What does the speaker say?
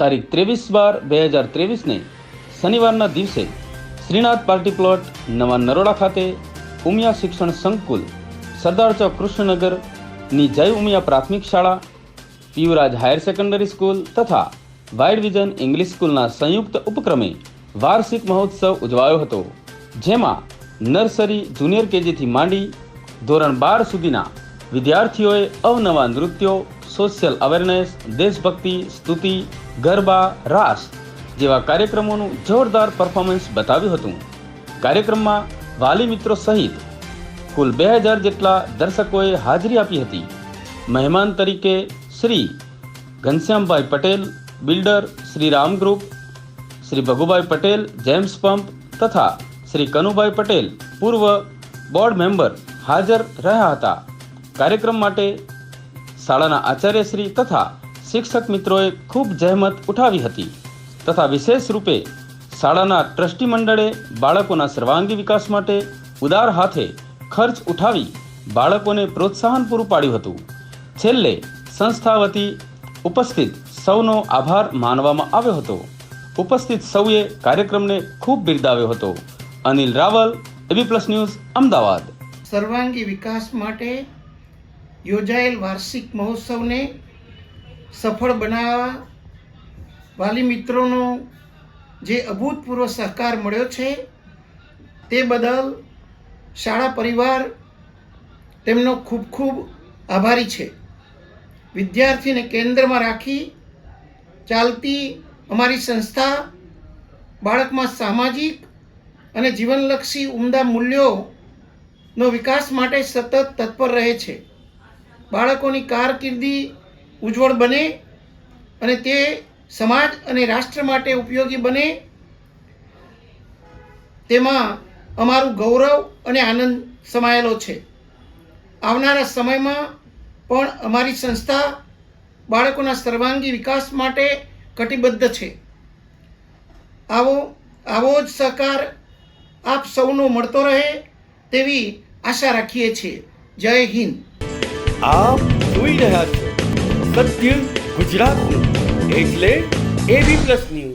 તારીખ ત્રેવીસ બાર બે હજાર ત્રેવીસને શનિવારના દિવસે શ્રીનાથ પાર્ટી પ્લોટ નવા નરોડા ખાતે ઉમિયા શિક્ષણ સંકુલ, સરદાર ચોક કૃષ્ણનગરની જય ઉમિયા પ્રાથમિક શાળા, પીયુરાજ હાયર સેકન્ડરી સ્કૂલ તથા વાઇડ વિઝન ઇંગ્લિશ સ્કૂલના સંયુક્ત ઉપક્રમે વાર્ષિક મહોત્સવ ઉજવાયો હતો, જેમાં નર્સરી જુનિયર કેજીથી માંડી ધોરણ બાર સુધીના વિદ્યાર્થીઓએ અવનવા નૃત્યો સોશિયલ અવેરનેસ દેશભક્તિ, સ્તુતિ, ગરબા, રાસ જેવા કાર્યક્રમોનું જોરદાર પરફોર્મન્સ બતાવ્યું હતું. કાર્યક્રમમાં વાલી મિત્રો સહિત કુલ બે હજાર જેટલા દર્શકોએ હાજરી આપી હતી. મહેમાન તરીકે Shri Ghanshyambhai Patel, builder Shri Ram group, Shri Bhagubhai Patel, James pump તથા શ્રી કનુભાઈ પટેલ પૂર્વ બોર્ડ મેમ્બર હાજર રહ્યા હતા. કાર્યક્રમ માટે શાળાના આચાર્યશ્રી તથા શિક્ષક મિત્રોએ ખૂબ જહેમત ઉઠાવી હતી તથા વિશેષ રૂપે શાળાના ટ્રસ્ટી મંડળે બાળકોના સર્વાંગી વિકાસ માટે ઉદાર હાથે ખર્ચ ઉઠાવી બાળકોને પ્રોત્સાહન પૂરું પાડ્યું હતું. છેલ્લે સંસ્થા વતી ઉપસ્થિત સૌનો આભાર માનવામાં આવ્યો હતો. ઉપસ્થિત સૌએ કાર્યક્રમને ખૂબ બિરદાવ્યો હતો. Anil Raval, AB plus news, Ahmedabad. સર્વાંગી વિકાસ માટે યોજાયેલ વાર્ષિક મહોત્સવને સફળ બનાવવા વાલી મિત્રોનો જે અભૂતપૂર્વ સહકાર મળ્યો છે, તે બદલ શાળા પરિવાર તેમનો ખૂબ ખૂબ આભારી છે. વિદ્યાર્થીને કેન્દ્રમાં રાખી ચાલતી અમારી સંસ્થા બાળકમાં સામાજિક અને જીવનલક્ષી ઉમદા મૂલ્યોનો વિકાસ માટે સતત તત્પર રહે છે. બાળકોની કારકિર્દી ઉજ્જવળ બને અને તે સમાજ અને રાષ્ટ્ર માટે ઉપયોગી બને. તેમાં અમારું ગૌરવ અને આનંદ સમાયેલો છે. આવનારા સમયમાં પણ અમારી સંસ્થા બાળકોના સર્વાંગી વિકાસ માટે કટિબદ્ધ છે. આવો આવો જ સહકાર આપ સૌનો મળતો રહે તેવી આશા રાખીએ છીએ. જય હિન્દ. આપ જોઈ રહ્યા છો સત્ય ગુજરાતનું. એટલે એબી પ્લસ ન્યૂઝ